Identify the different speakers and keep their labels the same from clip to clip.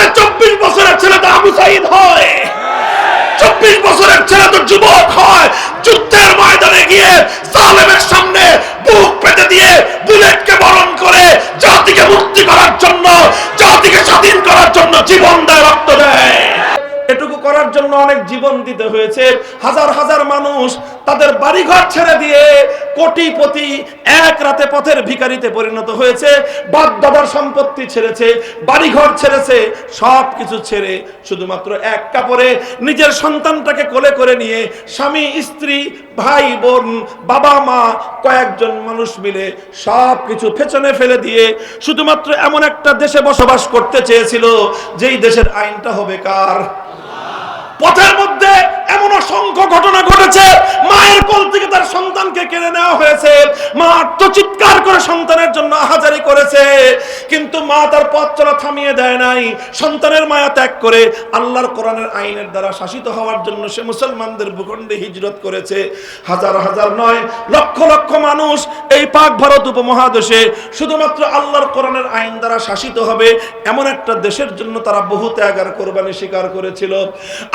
Speaker 1: আরে চব্বিশ বছরের ছেলে তো আবু সাইদ হয়। চব্বিশ বছরের ছেলে তো যুবক হয়। যুদ্ধের ময়দানে গিয়ে সালেমের সামনে বুক পেতে দিয়ে বুলেটকে বরণ করে জাতিকে মুক্তি করার জন্য, জাতিকে স্বাধীন করার জন্য জীবন দেয়, রক্ত দেয়। এটুকু করার জন্য অনেক জীবন দিতে হয়েছে। হাজার হাজার মানুষ তাদের বাড়িঘর ছেড়ে দিয়ে কোটিপতি এক রাতে পথের ভিখারিতে পরিণত হয়েছে। বাপ দাদার সম্পত্তি ছেড়েছে, বাড়িঘর ছেড়েছে সব কিছু ছেড়ে শুধুমাত্র এক কাপড়ে নিজের সন্তানটাকে কোলে করে নিয়ে স্বামী, স্ত্রী, ভাই, বোন, বাবা, মা, কয়েকজন মানুষ মিলে সব কিছু পেছনে ফেলে দিয়ে শুধুমাত্র এমন একটা দেশে বসবাস করতে চেয়েছিল, যেই দেশের আইনটা হবে কার? পথের মধ্যে এমন অসংখ্য ঘটনা ঘটেছে, মায়ের কোল থেকে তার সন্তানকে কেড়ে নেওয়া হয়েছে। মা আত্মচিৎকার করে সন্তানের জন্য আহাজারি করেছে, কিন্তু মা তার পথ চলা থামিয়ে দেয় নাই। সন্তানের মায়া ত্যাগ করে আল্লাহর কোরআনের আইনের দ্বারা শাসিত হওয়ার জন্য সে মুসলমানদের ভূখণ্ডে হিজরত করেছে। হাজার হাজার নয়, লক্ষ লক্ষ মানুষ এই পাক ভারত উপমহাদেশে শুধুমাত্র আল্লাহর কোরআনের আইন দ্বারা শাসিত হবে, এমন একটা দেশের জন্য তারা বহু ত্যাগ আর কোরবানি স্বীকার করেছিল।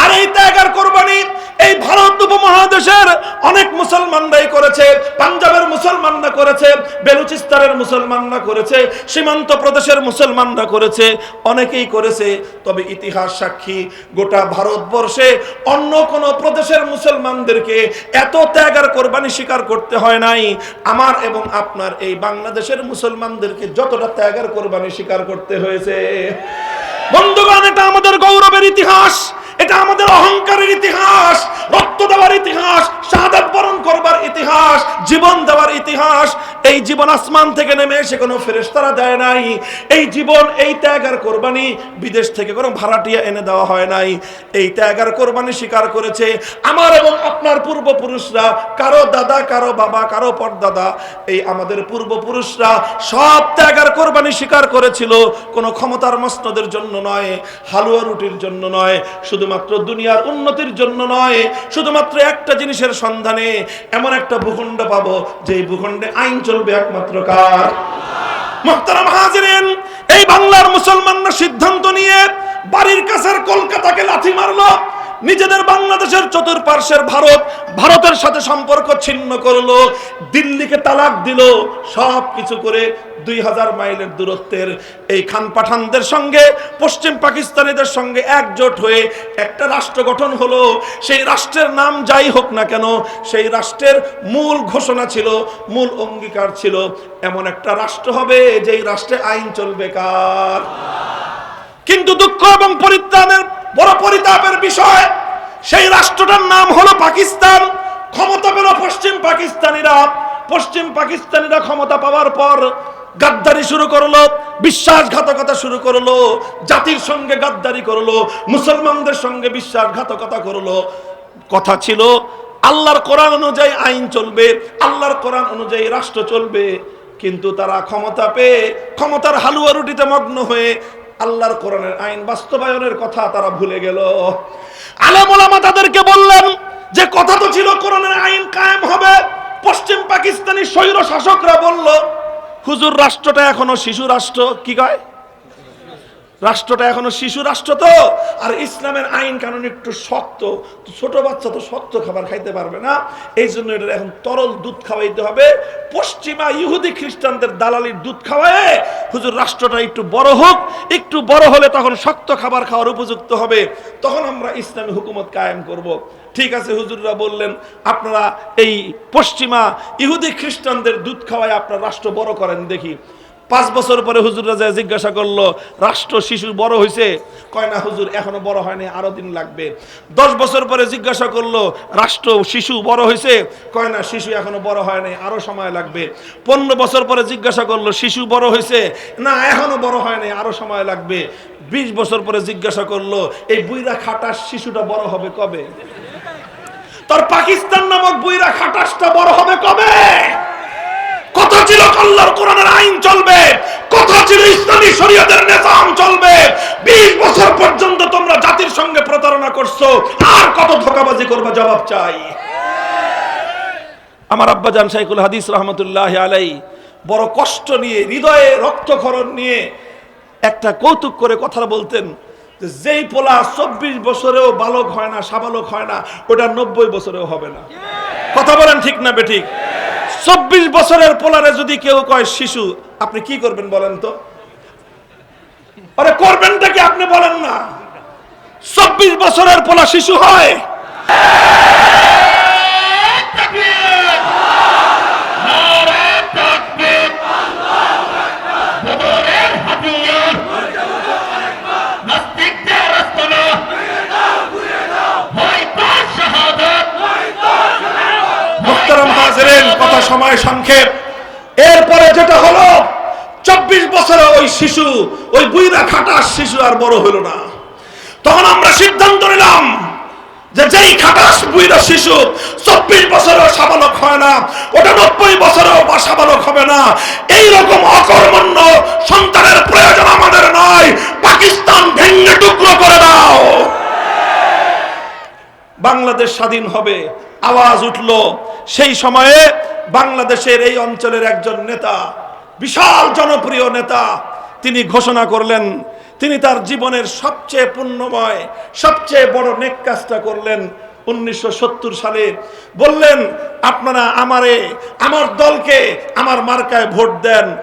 Speaker 1: আর এই ত্যাগ আর কোরবানি এই ভারত উপমহাদেশের অনেক মুসলমানরাই করেছে, পাঞ্জাবের মুসলমানরা করেছে, বেলুচিস্তানের মুসলমানরা করেছে, সীমান্ত প্রদেশের মুসলমানরা করেছে, অনেকেই করেছে। তবে ইতিহাস সাক্ষী, গোটা ভারতবর্ষে অন্য কোন প্রদেশের মুসলমানদেরকে এত ত্যাগ আর কোরবানি স্বীকার করতে হয় নাই। আমার এবং আপনার এই বাংলাদেশের মুসলমানদেরকে যতটা ত্যাগ আর কোরবানি স্বীকার করতে হয়েছে। বন্ধুগণ, এটা আমাদের গৌরবের ইতিহাস। এটা আমাদের অহংকারের ইতিহাস, রক্ত দেওয়ার ইতিহাস, শাহাদাত বরণ করবার ইতিহাস, জীবন দেওয়ার ইতিহাস। এই জীবন আসমান থেকে নেমে এসে কোনো ফেরেশতারা দেয় নাই। এই জীবন এই ত্যাগ আর কোরবানি বিদেশ থেকে কোনো ভাড়াটিয়া এনে দেওয়া হয় নাই। এই ত্যাগ আর কোরবানি স্বীকার করেছে আমার এবং আপনার পূর্বপুরুষরা, কারও দাদা, কারও বাবা, কারও পরদাদা। এই আমাদের পূর্বপুরুষরা সব ত্যাগ আর কোরবানি স্বীকার করেছিল, কোনো ক্ষমতার মসনদের জন্য নয়, হালুয়া রুটির জন্য নয় শুধুমাত্র দুনিয়ার উন্নতির জন্য নয়, শুধুমাত্র একটা জিনিসের সন্ধানে এমন একটা ভূখণ্ড পাবো যে ভূখণ্ডে আইন চলবে একমাত্র কার? হাজিরেন, এই বাংলার মুসলমানরা সিদ্ধান্ত নিয়ে বাড়ির কাছের কলকাতাকে লাথি মারলো নিজেদের বাংলাদেশের চতুর্পার্শ্বের ভারত, ভারতের সাথে সম্পর্ক ছিন্ন করল, দিল্লিকে তালাক দিল সব কিছু করে দুই হাজার মাইলের দূরত্বের এই খান পাঠানদের সঙ্গে, পশ্চিম পাকিস্তানিদের সঙ্গে একজোট হয়ে একটা রাষ্ট্র গঠন হলো। সেই রাষ্ট্রের নাম যাই হোক না কেন, সেই রাষ্ট্রের মূল ঘোষণা ছিল, মূল অঙ্গীকার ছিল, এমন একটা রাষ্ট্র হবে যেই রাষ্ট্রে আইন চলবে কার। কিন্তু দুঃখ এবং পরিত্রাণের বড় পরিতাপের বিষয়, সেই রাষ্ট্রটার নাম হলো পাকিস্তান। ক্ষমতা পেল পশ্চিম পাকিস্তানিরা। পশ্চিম পাকিস্তানিরা ক্ষমতা পাওয়ার পর গাদ্দারি শুরু করল, বিশ্বাসঘাতকতা শুরু করল, জাতির সঙ্গে গাদ্দারি করল, মুসলমানদের সঙ্গে বিশ্বাসঘাতকতা করল। কথা ছিল, আল্লাহর কোরআন অনুযায়ী আইন চলবে, আল্লাহর কোরআন অনুযায়ী রাষ্ট্র চলবে, কিন্তু তারা ক্ষমতা পেয়ে, ক্ষমতার হালুয়া রুটিতে মগ্ন হয়ে আল্লাহর কোরআনের আইন বাস্তবায়নের কথা তারা ভুলে গেল। আলেমা তাদেরকে বললেন যে, কথা তো ছিল, কোরআনের আইন কায়েম হবে। পশ্চিম পাকিস্তানি স্বৈর শাসকরা বলল, হুজুর, রাষ্ট্রটা এখনও শিশু রাষ্ট্র। কি কয়? রাষ্ট্রটা এখনও শিশু রাষ্ট্র তো। আর ইসলামের আইন কানুন একটু শক্ত। ছোট বাচ্চা তো শক্ত খাবার খাইতে পারবে না। এই জন্য এটা এখন তরল দুধ খাওয়াইতে হবে। পশ্চিমা ইহুদি খ্রিস্টানদের দালালির দুধ খাওয়ায় হুজুর রাষ্ট্রটা একটু বড় হোক। একটু বড় হলে তখন শক্ত খাবার খাওয়ার উপযুক্ত হবে। তখন আমরা ইসলামী হুকুমত কায়েম করব। ঠিক আছে, হুজুররা বললেন, আপনারা এই পশ্চিমা ইহুদি খ্রিস্টানদের দুধ খাওয়ায় আপনার রাষ্ট্র বড় করেন দেখি। পাঁচ বছর পরে হুজুররা যায় জিজ্ঞাসা করল, রাষ্ট্র শিশু বড় হয়েছে কয়, না হুজুর, এখনও বড় হয়নি আরও দিন লাগবে। দশ বছর পরে জিজ্ঞাসা করল, রাষ্ট্র শিশু বড় হয়েছে কয়, না, শিশু এখনও বড় হয় নাই, আরও সময় লাগবে। পনেরো বছর পরে জিজ্ঞাসা করল, শিশু বড় হয়েছে না, এখনও বড় হয় নাই, আরও সময় লাগবে। বিশ বছর পরে জিজ্ঞাসা করল, এই বুইরা খাটাস শিশুটা বড় হবে কবে? তোর পাকিস্তান নামক বুইরা খাটাসটা বড় হবে কবে? ছিল আল্লাহর কোরআনের আইন চলবে। কথা ছিল ইসলামী চলবে। 20 বছর পর্যন্ত তোমরা জাতির সঙ্গে প্রতারণা করছ। আর কত ধোকাবাজি করবে জবাব চাই। আমার হাদিস রহমতুল্লাহ আলাই বড় কষ্ট নিয়ে, হৃদয়ে রক্তক্ষরণ নিয়ে একটা কৌতুক করে কথা বলতেন যেই পোলা চব্বিশ বছরেও বালক হয় না, সাবালক হয় না, ওটা নব্বই বছরেও হবে না। কথা বলেন ঠিক না বেঠিক চব্বিশ বছরের পোলারে যদি কেউ কয় শিশু, আপনি কি করবেন বলেন তো? আরে করবেনটা কি আপনি বলেন না? চব্বিশ বছরের পোলা শিশু হয়। সময় সংক্ষেপ। এরপরে যেটা হলো, চব্বিশ বছরে ওই শিশু, ওই বুইরা খাটার শিশু আর বড় হলো না। তখন আমরা সিদ্ধান্ত নিলাম যে যেই খাটাস বুইরা শিশু চব্বিশ বছরেও সাবালক হয় না, ওটা নব্বই বছরেও বা সাবালক হবে না। এই রকম অকর্মণ্য সন্তানের প্রয়োজন আমাদের নয় পাকিস্তান ভেঙে টুকরো করে দাও। বাংলাদেশ স্বাধীন হবে, আওয়াজ উঠল। সেই সময়ে বাংলাদেশের এই অঞ্চলের একজন নেতা, বিশাল জনপ্রিয় নেতা, তিনি ঘোষণা করলেন, তিনি তার জীবনের সবচেয়ে পুণ্যময়, সবচেয়ে বড় নেক কাজটা করলেন উনিশশো সত্তর সালে। বললেন, আপনারা আমারে, আমার দলকে, আমার মার্কায় ভোট দেন।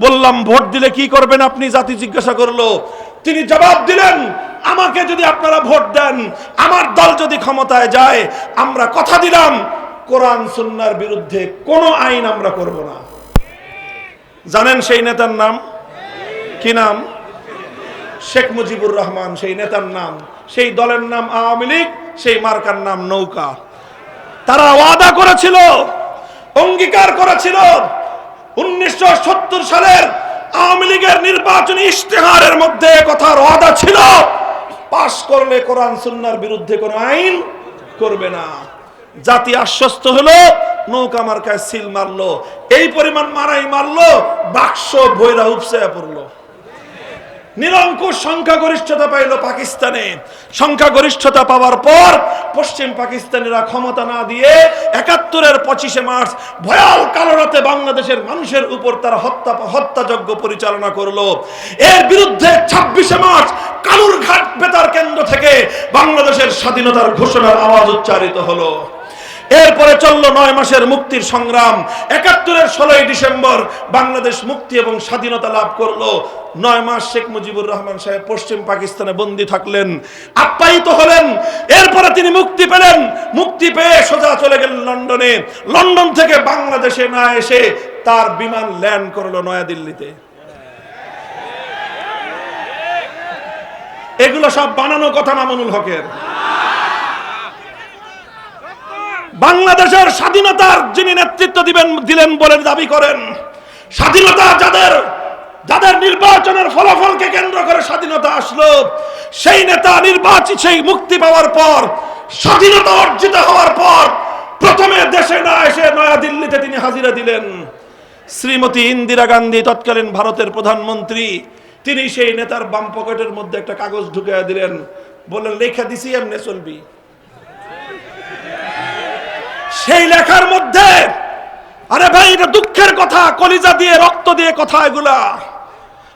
Speaker 1: বললাম, ভোট দিলে কি করবেন আপনি? জাতি জিজ্ঞাসা করল। তিনি জবাব দিলেন, আমাকে যদি আপনারা ভোট দেন, আমার দল যদি ক্ষমতায় যায়, আমরা কথা দিলাম। কোরআন সুন্নার বিরুদ্ধে কোনো আইন আমরা করব না। জানেন সেই নেতার নাম? কি নাম? শেখ মুজিবুর রহমান, সেই নেতার নাম। সেই দলের নাম আওয়ামী লীগ, সেই মার্কার নাম নৌকা। তারা ওয়াদা করেছিল, অঙ্গীকার করেছিল, উনিশশো সত্তর সালের আওয়ামী লীগের নির্বাচনী ইশতেহারের মধ্যে কথার ওয়াদা ছিল, পাশ করলে কোরআন সুন্নার বিরুদ্ধে কোনো আইন করবে না। জাতি আশ্বস্ত হলো, নৌকা মার্কায় সিল মারলো, এই পরিমাণ মারাই মারলো, বাক্স ভৈরা উপসে পড়ল। নিরঙ্কুশ সংখ্যাগরিষ্ঠতা পাইল পাকিস্তানে। সংখ্যাগরিষ্ঠতা পাওয়ার পর পশ্চিম পাকিস্তানিরা ক্ষমতা না দিয়ে একাত্তরের পঁচিশে মার্চ ভয়াল কালো রাতে বাংলাদেশের মানুষের উপর তারা হত্যা হত্যাযজ্ঞ পরিচালনা করল। এর বিরুদ্ধে ছাব্বিশে মার্চ কালুরঘাট বেতার কেন্দ্র থেকে বাংলাদেশের স্বাধীনতার ঘোষণার আওয়াজ উচ্চারিত হলো। এরপরে চলল নয় মাসের মুক্তির সংগ্রাম। একাত্তরের ষোলোই ডিসেম্বর বাংলাদেশ মুক্তি এবং স্বাধীনতা লাভ করল। নয় মাস শেখ মুজিবুর রহমান সাহেব পশ্চিম পাকিস্তানে বন্দী থাকলেন, আপ্যায়িত হলেন। এরপরে তিনি মুক্তি পেলেন। মুক্তি পেয়ে সোজা চলে গেলেন লন্ডনে। লন্ডন থেকে বাংলাদেশে না এসে তার বিমান ল্যান্ড করল নয়াদিল্লিতে। এগুলো সব বানানো কথা মামুনুল হকের। বাংলাদেশের স্বাধীনতার যিনি নেতৃত্ব দিবেন, দিলেন বলে দাবি করেন, স্বাধীনতা যাদের যাদের নির্বাচনের ফলাফলকে কেন্দ্র করে স্বাধীনতা আসলো, সেই নেতা নির্বাচিত সেই মুক্তি পাওয়ার পর, স্বাধীনতা অর্জিত হওয়ার পর, প্রথমে দেশে না এসে নয়াদিল্লিতে তিনি হাজিরা দিলেন। শ্রীমতী ইন্দিরা গান্ধী, তৎকালীন ভারতের প্রধানমন্ত্রী, তিনি সেই নেতার বাম পকেটের মধ্যে একটা কাগজ ঢুকিয়ে দিলেন, বললেন, লেখা দিছি, এমনি চলবি। সেই লেখার মধ্যে, আরে ভাই, এটা দুঃখের কথা, কলিজা দিয়ে, রক্ত দিয়ে কথা এগুলা।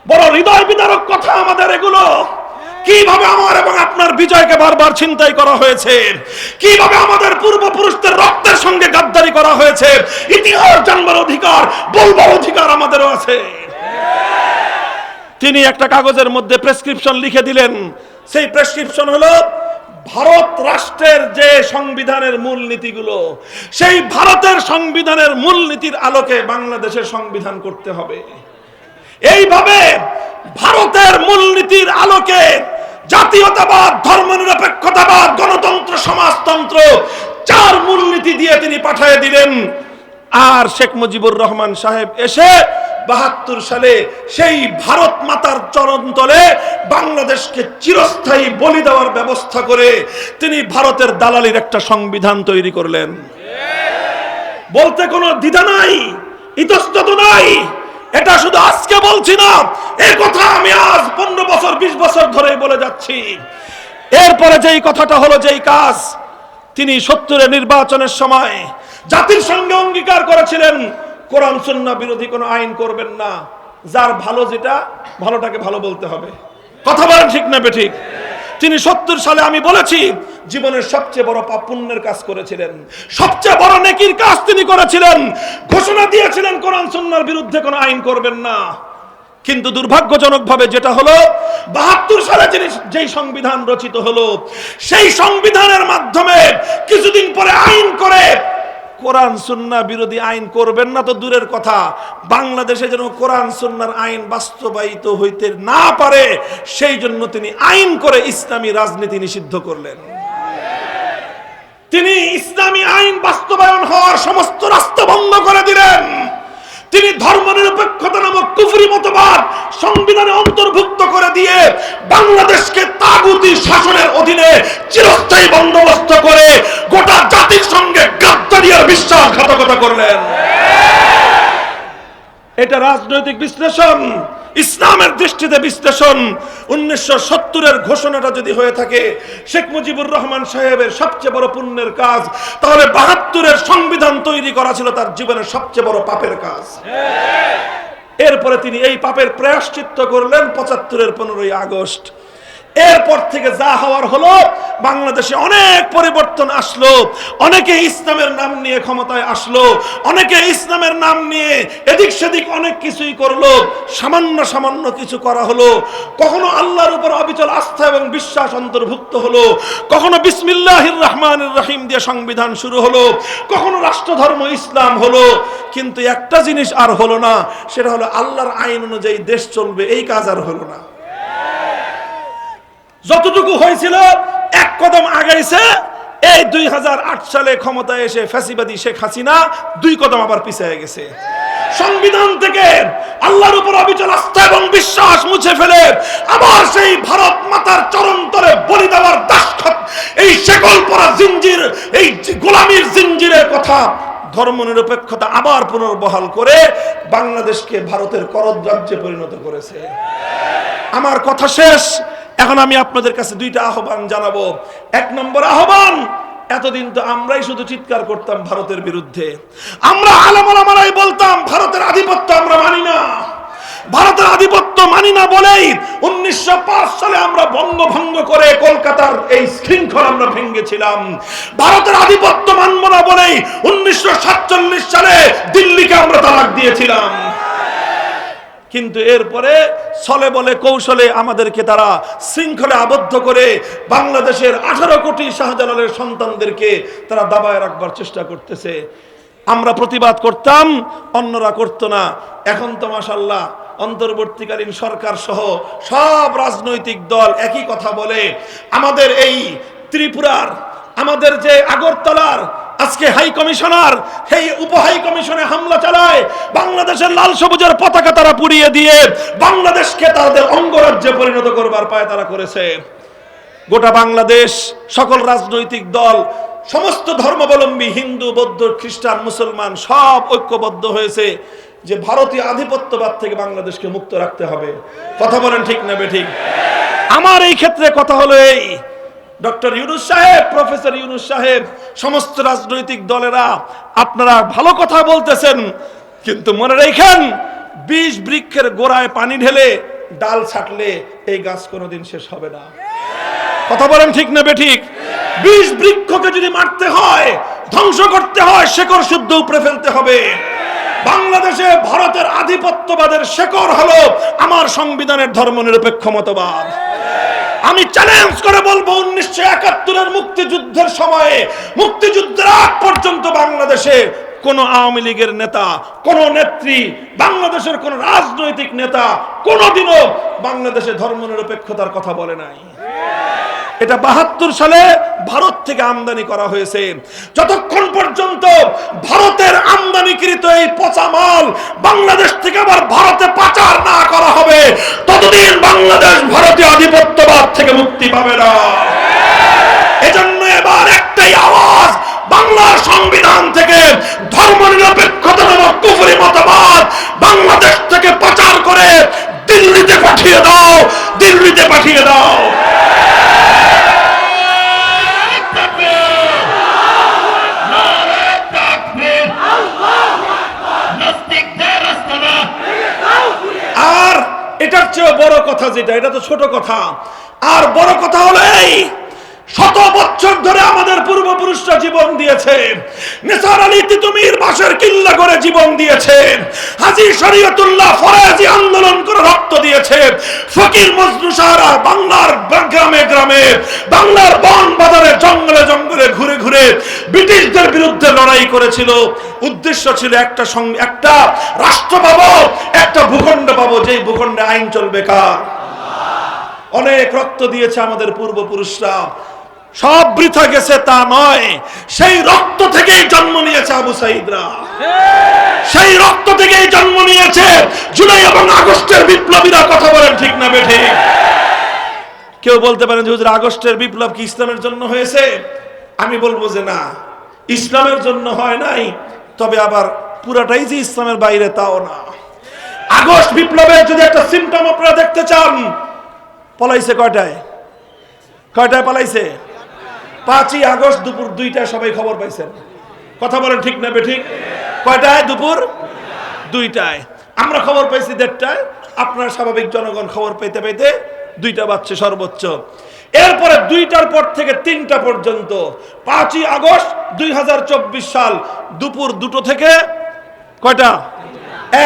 Speaker 1: বড় হৃদয় বিদারক কথা আমাদের এগুলো। কীভাবে আমার এবং আপনার বিজয়কে বারবার ছিনতাই করা হয়েছে? কীভাবে আমাদের পূর্বপুরুষদের রক্তের সঙ্গে গাদ্দারি করা হয়েছে? ইতিহাস জানবার অধিকার, বলবার অধিকার আমাদেরও আছে। তিনি একটা কাগজের মধ্যে প্রেসক্রিপশন লিখে দিলেন। সেই প্রেসক্রিপশন হলো ভারত রাষ্ট্রের যে সংবিধানের মূল নীতিগুলো সেই ভারতের সংবিধানের মূল নীতির আলোকে বাংলাদেশের সংবিধান করতে হবে। এইভাবে ভারতের মূলনীতির আলোকে জাতীয়তাবাদ, ধর্মনিরপেক্ষতাবাদ, গণতন্ত্র, সমাজতন্ত্র, চার মূলনীতি দিয়ে তিনি পাঠিয়ে দিলেন। আর শেখ মুজিবুর রহমান সাহেব এসে বাহাত্তর সালে সেই ভারত মাতার চরণ তলে বাংলাদেশকে চিরস্থায়ী বলি দেওয়ার ব্যবস্থা করে তিনি ভারতের দালালির একটা সংবিধান তৈরি করলেন। বলতে কোনো দ্বিধা নাই, ইতস্তত নাই, এটা শুধু আজকে বলছি না এই কথা আমি আজ পনেরো বছর, বিশ বছর ধরে বলে যাচ্ছি। এরপরে যেই কথাটা হলো, যেই কাজ, তিনি সত্তরের নির্বাচনের সময় জাতির সঙ্গে অঙ্গীকার করেছিলেন। কোরআন সুন্না বিরোধী কোনো আইন করবেন না। যার ভালো যেটা, ভালোটাকে ভালো বলতে হবে। কথা বলেন ঠিক না বেঠিক? তিনি সত্তর সালে আমি বলেছি, জীবনের সবচেয়ে বড় পাপ পুণ্যের কাজ করেছিলেন। সবচেয়ে বড় নেকির কাজ তিনি করেছিলেন। ঘোষণা দিয়েছিলেন, কোরআন সুন্নার বিরুদ্ধে কোনো আইন করবেন না। কিন্তু দুর্ভাগ্যজনকভাবে যেটা হলো, বাহাত্তর সালে যিনি যেই সংবিধান রচিত হলো, সেই সংবিধানের মাধ্যমে কিছুদিন পরে আইন করে কোরআন সুন্না বিরোধী আইন করবেন না তো দূরের কথা। বাংলাদেশে যেন কোরআন সুন্নার আইন বাস্তবায়িত হইতে না পারে, সেই জন্য তিনি আইন করে ইসলামী রাজনীতি নিষিদ্ধ করলেন। তিনি ইসলামী আইন বাস্তবায়ন হওয়ার সমস্ত রাস্তা বন্ধ করে দিলেন। তিনি ধর্মনিরপেক্ষতা নামক কুফরি মতবাদ সংবিধানে অন্তর্ভুক্ত করে দিয়ে বাংলাদেশকে তাগুতি শাসনের অধীনে চিরস্থায়ী বন্দোবস্ত করে গোটা জাতির সঙ্গে গাদ্দারি আর বিশ্বাসঘাতকতা করলেন। এটা রাজনৈতিক বিশ্লেষণ। ইসলামের দৃষ্টিতে বিশ্লেষণ উনিশশো সত্তরের ঘোষণাটা যদি হয়ে থাকে শেখ মুজিবুর রহমান সাহেবের সবচেয়ে বড় পুণ্যের কাজ তাহলে বাহাত্তরের সংবিধান তৈরি করা ছিল তার জীবনের সবচেয়ে বড় পাপের কাজ। এরপরে তিনি এই পাপের প্রায়শ্চিত্ত করলেন পঁচাত্তরের পনেরোই আগস্ট। এরপর থেকে যা হওয়ার হলো, বাংলাদেশে অনেক পরিবর্তন আসলো। অনেকে ইসলামের নাম নিয়ে ক্ষমতায় আসলো, অনেকে ইসলামের নাম নিয়ে এদিক সেদিক অনেক কিছুই করল। সামান্য সামান্য কিছু করা হলো। কখনো আল্লাহর উপর অবিচল আস্থা এবং বিশ্বাস অন্তর্ভুক্ত হলো। কখনো বিসমিল্লাহির রহমানির রহিম দিয়ে সংবিধান শুরু হলো। কখনো রাষ্ট্রধর্ম ইসলাম হলো। কিন্তু একটা জিনিস আর হলো না, সেটা হলো আল্লাহর আইন অনুযায়ী দেশ চলবে, এই কাজ আর হলো না। যতটুকু হয়েছিল, এক কদম আগাইছে। এই দুই সালে ক্ষমতায় এসে ফ্যাসিবাদী শেখ হাসিনা দুই কদম আবার পিছিয়ে গেছে। সংবিধান থেকে আল্লাহর উপর অবিচল আস্থা এবং বিশ্বাস মুছে ফেলে আবার সেই ভারত মাতার চরন্তরে বলি দেওয়ার দাসখত এই শেকল পরা জিঞ্জির, এই গোলামীর জিঞ্জিরের কথা ধর্ম নিরপেক্ষতা আবার পুনর্বহাল করে বাংলাদেশকে ভারতের করদ রাজ্যে পরিণত করেছে। আমার কথা শেষ। এখন আমি আপনাদের কাছে দুইটা আহ্বান জানাব। এক নম্বর আহ্বান, এতদিন তো আমরাই শুধু চিৎকার করতাম ভারতের বিরুদ্ধে। আমরা আলামারাই বলতাম, ভারতের আধিপত্য আমরা মানি না। ভারতের আধিপত্য মানি না বলেই উনিশশো পাঁচ সালে আমরা বঙ্গভঙ্গ করে কলকাতার এই শৃঙ্খল আমরা ভেঙ্গেছিলাম ভারতের আধিপত্য মানব না বলেই উনিশশো সাতচল্লিশ সালে দিল্লিকে আমরা তালাক দিয়েছিলাম। কিন্তু এরপরে ছলে বলে কৌশলে আমাদেরকে তারা শৃঙ্খলে আবদ্ধ করে বাংলাদেশের আঠারো কোটি শাহজালালের সন্তানদেরকে তারা দাবায় রাখবার চেষ্টা করতেছে। আমরা প্রতিবাদ করতাম, অন্যরা করত না। এখন তো মাসাল্লাহ অন্তর্বর্তীকালীন সরকার সহ সব রাজনৈতিক দল একই কথা বলে। আমাদের এই ত্রিপুরার, আমাদের যে আগরতলার আজকে হাই কমিশনার সেই উপ হাই কমিশনে হামলা চালায়, বাংলাদেশের লাল সবুজের পতাকা তারা পুড়িয়ে দিয়ে বাংলাদেশকে তাদের অঙ্গরাজ্যে পরিণত করবার পায় তারা করেছে। গোটা বাংলাদেশ, সকল রাজনৈতিক দল, সমস্ত ধর্মাবলম্বী হিন্দু, বৌদ্ধ, খ্রিস্টান, মুসলমান সব ঐক্যবদ্ধ হয়েছে যে ভারতীয় আধিপত্যবাদ থেকে বাংলাদেশকে মুক্ত রাখতে হবে। কথা বলেন ঠিক না ঠিক? আমার এই ক্ষেত্রে কথা হলো এই ডক্টর ইউনুস সাহেব, প্রফেসর ইউনুস সাহেব, সমস্ত রাজনৈতিক দলেরা, আপনারা ভালো কথা বলতেছেন, কিন্তু মনে রেখেন বিষ বৃক্ষের গোড়ায় পানি ঢেলে ডাল ছাটলে এই গাছ কোনোদিন শেষ হবে না। কথা বলেন ঠিক না বেঠিক? বিষ বৃক্ষকে যদি মারতে হয়, ধ্বংস করতে হয়, শেকড় শুদ্ধ উপরে ফেলতে হবে। বাংলাদেশে ভারতের আধিপত্যবাদের শেকড় হলো আমার সংবিধানের ধর্মনিরপেক্ষ মতবাদ। আমি চ্যালেঞ্জ করে বলব উনিশশো একাত্তরের মুক্তিযুদ্ধের সময়ে, মুক্তিযুদ্ধের আগ পর্যন্ত বাংলাদেশে কোন আওয়ামী লীগের নেতা, কোন নেত্রী, বাংলাদেশের কোন রাজনৈতিক নেতা কোনদিনও বাংলাদেশে ধর্মনিরপেক্ষতার কথা বলে নাই। এটা বাহাত্তর সালে ভারত থেকে আমদানি করা হয়েছে। যতক্ষণ পর্যন্ত ভারতের আমদানিকৃত এই পচা মাল বাংলাদেশ থেকে আবার ভারতে পাচার না করা হবে, ততদিন বাংলাদেশ ভারতীয় আধিপত্যবাদ থেকে মুক্তি পাবে না। এজন্য এবার একটাই আওয়াজ বাংলার সংবিধান থেকে ধর্ম নিরপেক্ষতা নামক কুফরি মতবাদ বাংলাদেশ থেকে পাচার করে দিল্লিতে পাঠিয়ে দাও, দিল্লিতে পাঠিয়ে দাও আর এটার চেয়ে বড় কথা যেটা এটা তো ছোট কথা। আর বড় কথা হলো এই শত বছর ধরে আমাদের পূর্বপুরুষরা জীবন দিয়েছে। নিসার আলী তিতুমির বাসের কিল্লা করে জীবন দিয়েছে। হাজি শরীয়তুল্লাহ ফরাজি আন্দোলন করে রক্ত দিয়েছে। ফকির মজনু সাহারা বাংলার গ্রামে গ্রামে, বাংলার বন বাজারে জঙ্গলে জঙ্গলে ঘুরে ঘুরে ব্রিটিশদের বিরুদ্ধে লড়াই করেছিল। উদ্দেশ্য ছিল একটা সং- একটা রাষ্ট্র পাবো, একটা ভূখণ্ড পাবো, যেই ভূখণ্ডে আইন চলবে কার? অনেক রক্ত দিয়েছে আমাদের পূর্বপুরুষরা। সব বৃথা গেছে তা নয়। সেই রক্ত থেকেই জন্ম নিয়েছে আবু সাইদরা। সেই রক্ত থেকেই জন্ম নিয়েছে জুলাই এবং আগস্টের বিপ্লবীরা। কথা বলেন ঠিক না বেঠে? কেউ বলতে পারেন যে আগস্টের বিপ্লব কি ইসলামের জন্য হয়েছে? আমি বলব যে না। ইসলামের জন্য হয় নাই, তবে আবার পুরাটাই যে ইসলামের বাইরে তাও না। আগস্ট বিপ্লবের যদি একটা সিমটম আপনারা দেখতে চান, পলাইছে কয়টায়? কয়টায় পালাইছে? পাঁচই আগস্ট দুপুর দুইটায় সবাই খবর পাইছেন। কথা বলেন ঠিক না ঠিক কয়টায়? দুপুর দুইটায়। আমরা খবর পাইছি দেড়টায়। আপনার স্বাভাবিক জনগণ খবর পেতে পেতে দুইটা বাচ্চা সর্বোচ্চ। এরপরে দুইটার পর থেকে তিনটা পর্যন্ত পাঁচই আগস্ট দুই হাজার চব্বিশ সাল দুপুর দুটো থেকে কয়টা?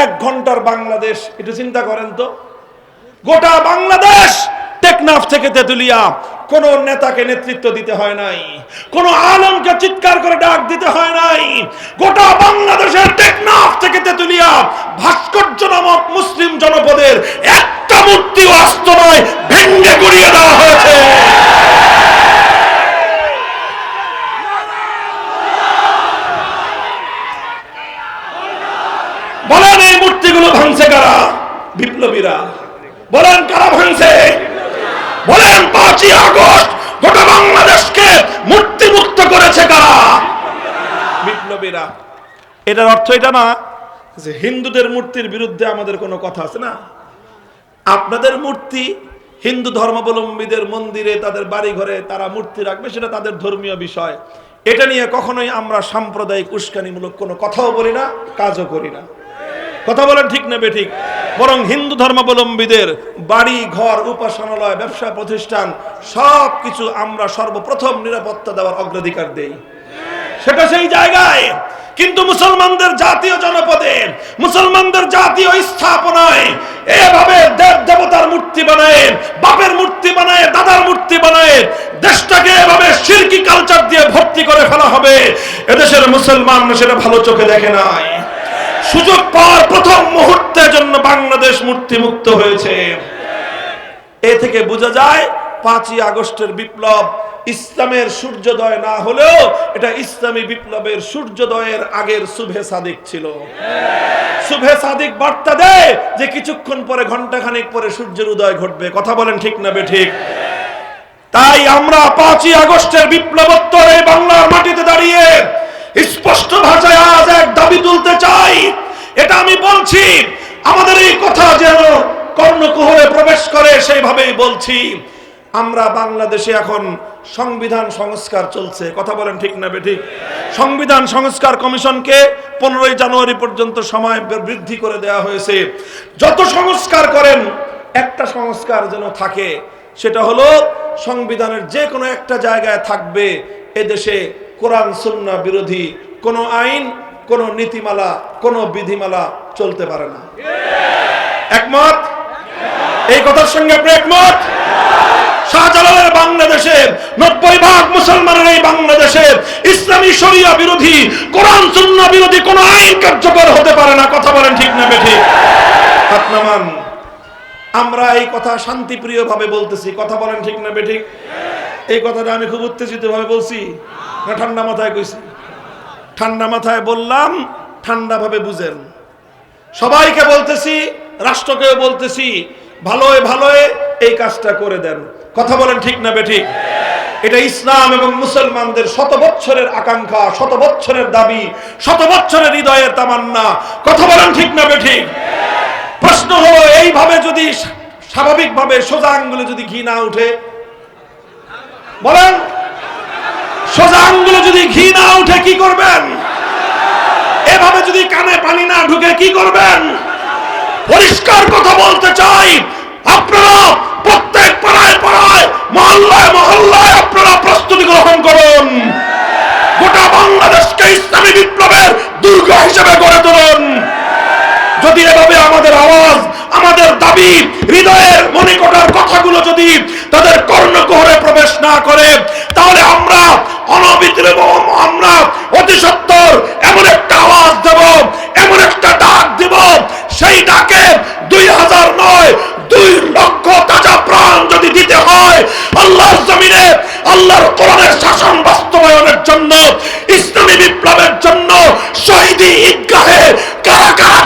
Speaker 1: এক ঘণ্টার বাংলাদেশ। একটু চিন্তা করেন তো। গোটা বাংলাদেশ টেকনাফ থেকে তেতুলিয়া। কোন নেতাকে নেতৃত্ব দিতে হয় নাই, কোন আলমকে চিৎকার করে ডাক দিতে হয় নাই। গোটা বাংলাদেশের টেকনাফ থেকে তেতুলিয়া ভাস্কর্য নামক মুসলিম জনপদের একটা মূর্তিও আস্ত নয় ভেঙ্গে গুড়িয়ে দেওয়া হয়েছে। বলেন এই মূর্তিগুলো ভাঙছে কারা? বিপ্লবীরা। বলেন কারা ভাঙছে? বলেন পাঁচই আগস্ট গোটা বাংলাদেশকে মূর্তি মুক্ত করেছে কারা? বিপ্লবীরা। এটার অর্থ এটা না যে হিন্দুদের মূর্তির বিরুদ্ধে আমাদের কোনো কথা আছে না? আপনাদের মূর্তি হিন্দু ধর্মাবলম্বীদের মন্দিরে, তাদের বাড়ি ঘরে তারা মূর্তি রাখবে, সেটা তাদের ধর্মীয় বিষয়। এটা নিয়ে কখনোই আমরা সাম্প্রদায়িক উস্কানিমূলক কোনো কথাও বলি না, কাজও করি না। কথা বলেন ঠিক নেবে ঠিক বরং হিন্দু ধর্মাবলম্বীদের বাড়ি, ঘর, উপাসনালয়, ব্যবসা প্রতিষ্ঠান সব কিছু আমরা সর্বপ্রথম নিরাপত্তা দেওয়ার অগ্রাধিকার দেই। সেটা সেই জায়গায়। কিন্তু মুসলমানদের জাতীয় জনপদে, মুসলমানদের জাতীয় স্থাপনায় এভাবে দেব দেবতার মূর্তি বানায়, বাপের মূর্তি বানায়, দাদার মূর্তি বানায়, দেশটাকে এভাবে শিরকি কালচার দিয়ে ভর্তি করে ফেলা হবে। এদেশের মুসলমান সেটা ভালো চোখে দেখে নাই। সুযোগ পাওয়ার প্রথম মুহূর্তের জন্য বাংলাদেশ মূর্তি মুক্ত হয়েছে। এ থেকে বোঝা যায়, পাঁচই আগস্টের বিপ্লব ইসলামের সূর্যোদয় না হলেও এটা ইসলামী বিপ্লবের সূর্যোদয়ের আগের শুভে সাদিক ছিল। শুভে সাদিক বার্তা দেয় যে কিছুক্ষণ পরে ঘন্টাখানেক পরে সূর্যের উদয় ঘটবে। কথা বলেন ঠিক না বে ঠিক? তাই আমরা পাঁচই আগস্টের বিপ্লবোত্তর এই বাংলার মাটিতে দাঁড়িয়ে স্পষ্ট ভাষায় আজ এক দাবি তুলতে চাই। এটা আমি বলছি, আমাদের এই কথা যেন কর্ণকুহরে প্রবেশ করে, সেইভাবেই বলছি। আমরা বাংলাদেশে এখন সংবিধান সংস্কার চলছে। কথা বলেন ঠিক না বেঠিক? সংবিধান সংস্কার কমিশনকে পনেরোই জানুয়ারি পর্যন্ত সময় বৃদ্ধি করে দেওয়া হয়েছে। যত সংস্কার করেন, একটা সংস্কার যেন থাকে, সেটা হলো সংবিধানের যে কোনো একটা জায়গায় থাকবে এদেশে কোরআন সুন্না বিরোধী কোনো আইন, কোনো নীতিমালা, কোনো বিধিমালা চলতে পারে না। একমত? এই কথার সঙ্গে আপনি একমত? শাহজালালের বাংলাদেশে নব্বই ভাগ মুসলমানের এই বাংলাদেশে ইসলামী শরিয়া বিরোধী, কোরআন সুন্না বিরোধী কোনো আইন কার্যকর হতে পারে না। কথা বলেন ঠিক না বেঠিক হাত আমরা এই কথা শান্তিপ্রিয় ভাবে বলতেছি। কথা বলেন ঠিক না বেঠিক এই কথাটা আমি খুব উত্তেজিত ভাবে বলছি না, ঠান্ডা মাথায় কইছি। ঠান্ডা মাথায় বললাম ঠান্ডা ভাবে বুঝেন। সবাইকে বলতেছি, রাষ্ট্রকেও বলতেছি, ভালোয় ভালোয় এই কাজটা করে দেন। কথা বলেন ঠিক না বেঠিক এটা ইসলাম এবং মুসলমানদের শত বছরের আকাঙ্ক্ষা, শত বছরের দাবি, শত বছরের হৃদয়ের তামান্না। কথা বলেন ঠিক না বেঠিক প্রশ্ন হলো, এইভাবে যদি স্বাভাবিকভাবে সোজা আঙ্গুলে যদি ঘি না উঠে বলেন, সোজা আঙ্গুলে যদি ঘি না উঠে কি করবেন? এভাবে যদি কানে পানি না ঢুকে কি করবেন? পরিষ্কার কথা বলতে চাই, আপনারা প্রত্যেক পাড়ায় পাড়ায়, মহল্লায় মহল্লায় আপনারা প্রস্তুতি গ্রহণ করুন। গোটা বাংলাদেশকে ইসলামী বিপ্লবের দুর্গ হিসেবে গড়ে তুলুন। যদি এভাবে আমাদের আওয়াজ, আমাদের দাবি, হৃদয়ের মনিকটার কথাগুলো যদি তাদের কর্ণকুহরে প্রবেশ না করে, তাহলে আমরা আমরা অতি সত্তর এমন একটা আওয়াজ দেব, এমন একটা ডাক দেব, সেই ডাকে দুই হাজার নয়, দুই লক্ষ তাজা প্রাণ যদি দিতে হয়, আল্লাহর জমিনে, আল্লাহর কোরআনের শাসন বাস্তবায়নের জন্য, ইসলামী বিপ্লবের জন্য, শহীদি ঈদগাহে কারা কারা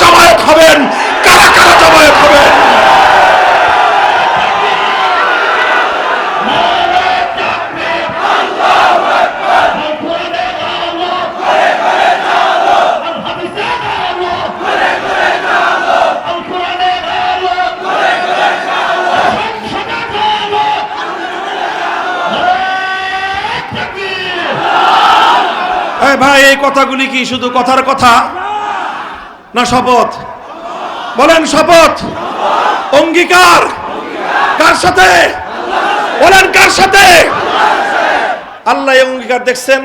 Speaker 1: কথাগুলি কি শুধু কথার কথা? না শপথ? বলেন শপথ। অঙ্গীকার। কার সাথে? বলেন কার সাথে? আল্লাহ অঙ্গীকার দেখছেন?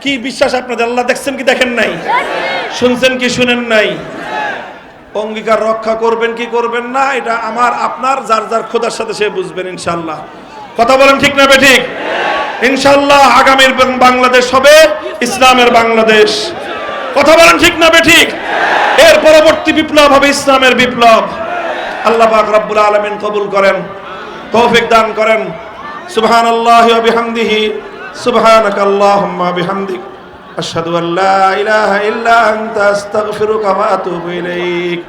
Speaker 1: কি বিশ্বাস আপনাদের? আল্লাহ দেখছেন কি দেখেন নাই? শুনছেন কি শুনেন নাই? অঙ্গীকার রক্ষা করবেন কি করবেন না, এটা আমার, আপনার, যার যার খোদার সাথে সে বুঝবেন ইনশাল্লাহ কথা বলেন ঠিক না বে ঠিক? ইনশাল্লাহ আগামীর বাংলাদেশ হবে ইসলামের বাংলাদেশ। কথা বলেন ঠিক না বে ঠিক এর পরবর্তী বিপ্লব হবে ইসলামের বিপ্লব। আল্লাহ পাক রব্বুল আলামিন কবুল করেন, তৌফিক দান করেন। সুবহানাল্লাহি ওয়া বিহামদিহি আল্লাহুম্মা বিহামদিক। আশহাদু আল্লা ইলাহা ইল্লা আনতা, আস্তাগফিরুকা ওয়া আতুবু ইলাইক।